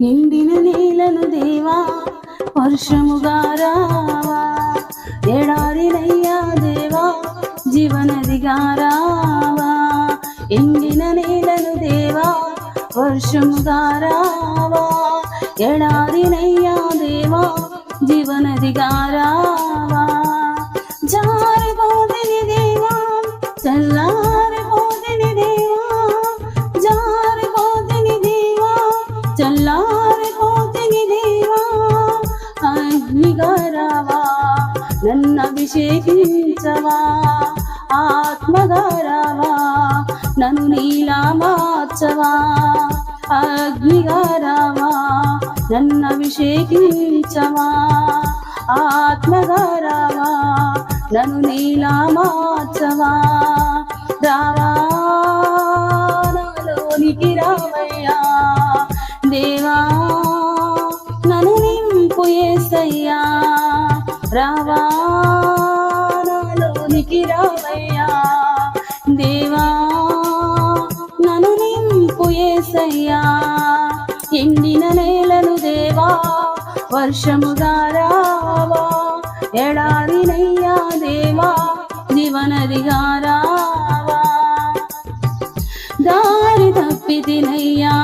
ఎండిన నేలను దేవా వర్షముగా రావా. ఎడారినయ్యా దేవా జీవనదిగా రావా. ఎండిన నేలను దేవా వర్షముగా రావా. ఎడారినయ్యా దేవా జీవనదిగా రావా. అభిషేకించవా ఆత్మగారావా? నన్ను నీలా మార్చవా అగ్నిగారావా? నన్ను అభిషేకించవా ఆత్మగారావా? నన్ను నీలా మార్చవా రావా నాలోనికి రావా. నాలోనికి రావయ్యా. దేవా నను నింపు ఏసయ్యా. ఎండిన నేలను దేవా వర్షముగా రావా ఎడారినయ్యా దేవా జీవనదిగా రావా దారి తప్పితినయ్యా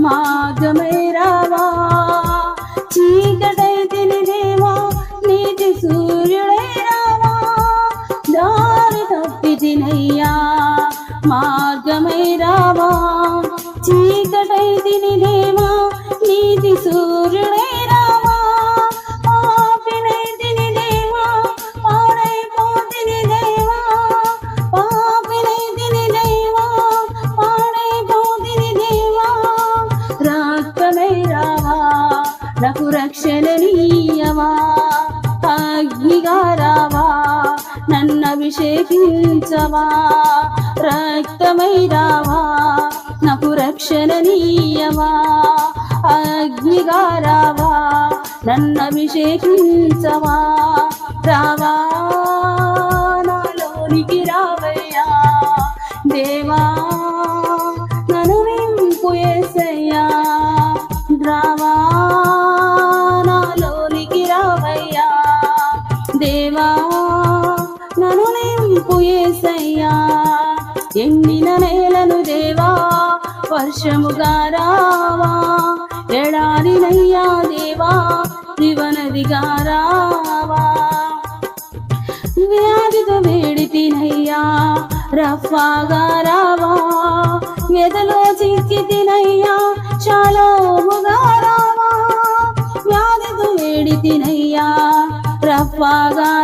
మార్గమై రావా. నాకు రక్షణనీయవా అగ్నిగా రావా నన్ను అభిషేకించవా రక్తమై రావా నాకు రక్షణనీయవా అగ్నిగా రావా నన్ను అభిషేకించవా రావా నాలోనికి రావయ్యా దేవా. ఏసయ్యా ఎండిన నేలను దేవా వర్షముగా రావా. ఎడారినయ్యా దేవా జీవనదిగా రావా. వ్యాధితో వేడి తినయ్యా రఫాగా రావా. వ్యధలో చిక్కి తినయ్యా శాలోముగా రావా. వ్యాధితో వేడి తినయ్యా రఫాగా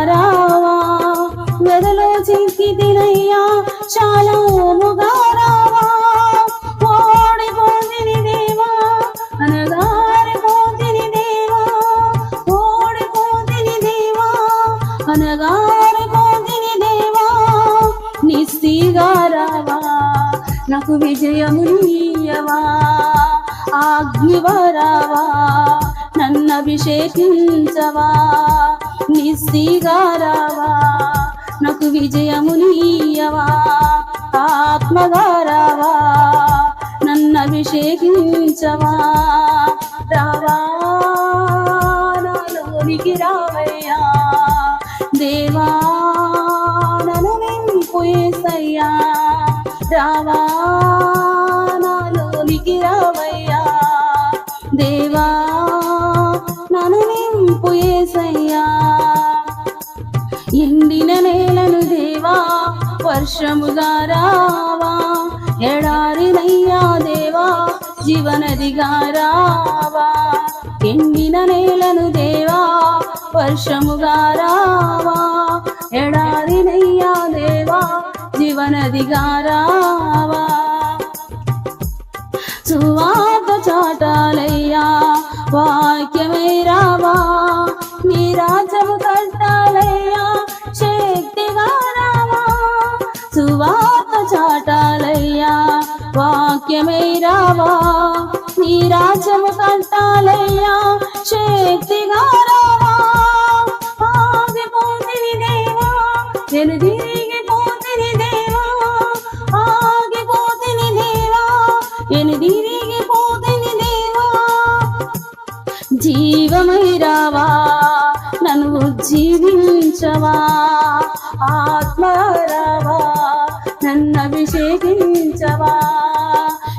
తినయ్యా రావా. ఓడిపోతిని దేవా అనగారిపోతిని దేవా. ఓడిపోతిని దేవా అనగారిపోతిని దేవా. నిస్తిగా రావా నాకు విజయము ఆగ్నివరావా నన్ను అభిషేకించవా. నిస్తిగా రావా మాకు విజయము ఆత్మగారావా ఆత్మగా నన్ను అభిషేకించవా రావా నాలోనికి రావయ్యా. దేవా నన్ను నింపు రావా నాలోనికి రావయ్యా. దేవా నన్ను నింపుయేసయ్యా ఎండిన నే నేలను దేవా వర్షముగా రావా ఎడారినయ్యా దేవా జీవనదిగా రావా ఎండిన నేలను దేవా వర్షముగా రావా ఎడారినయ్యా దేవా జీవనదిగా రావా సువాత చాటాలయ్యా వా వాక్యమై రావా నీ రాజ్యము కంటాలయ్యా శక్తిగా రావా. ఆగిపోతిని దేవా నేను తిరిగిపోతిని దేవా. ఆగిపోతిని దేవా నేను తిరిగిపోతిని దేవా. జీవమై రావా నన్ను జీవించవా ఆత్మ రావా నన్ను అభిషేకించవా.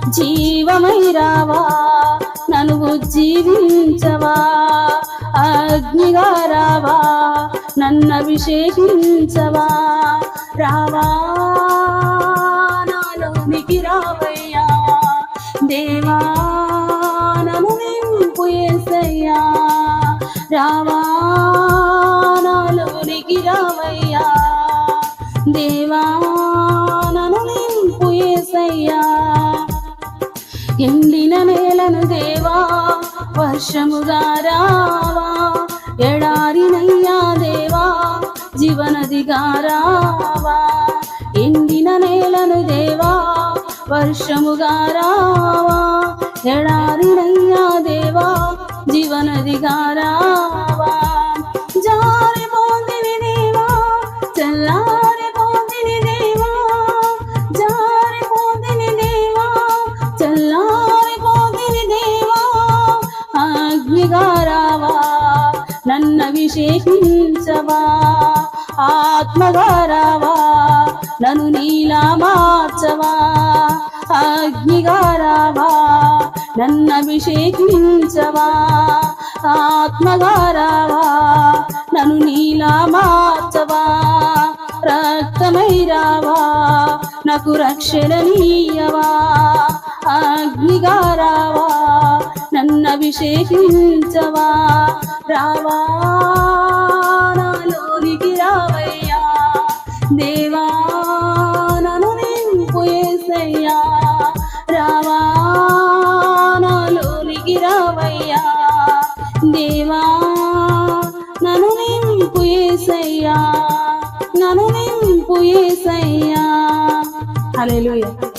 జీవమై రావా నన్ను జీవించవా అగ్నిగా రావా నన్ను అభిషేకించవా. రావా నాలోనికి రావయ్యా దేవా నన్ను నింపు యేసయ్యా రావా నాలోనికి రావయ్యా దేవా నన్ను నింపు యేసయ్యా ఎండిన నేలను దేవా వర్షముగా రావా. ఎడారినయ్యా దేవా జీవనదిగా రావా. ఎండిన నేలను దేవా వర్షముగా రావా. ఎడారినయ్యా దేవా జీవనదిగా రావా. నన్ను విశేషించవా? ఆత్మగారావా? నన్ను నీలా మార్చవా? అగ్నిగారావా? నన్ను అభిషేకించవా? ఆత్మగారావా? నన్ను నీలా మార్చవా? రక్తమైరావా? నాకు రక్షణ నీయవా? అగ్నిగారావా? అభిషేకించవా? రావా నాలోనికి రావయ్యా. దేవా నన్ను నింపు ఏసయ్యా. రావా నాలోనికి రావయ్యా. దేవా నన్ను నింపు ఏసయ్యా. నన్ను నింపు ఏసయ్యా. హల్లెలూయా.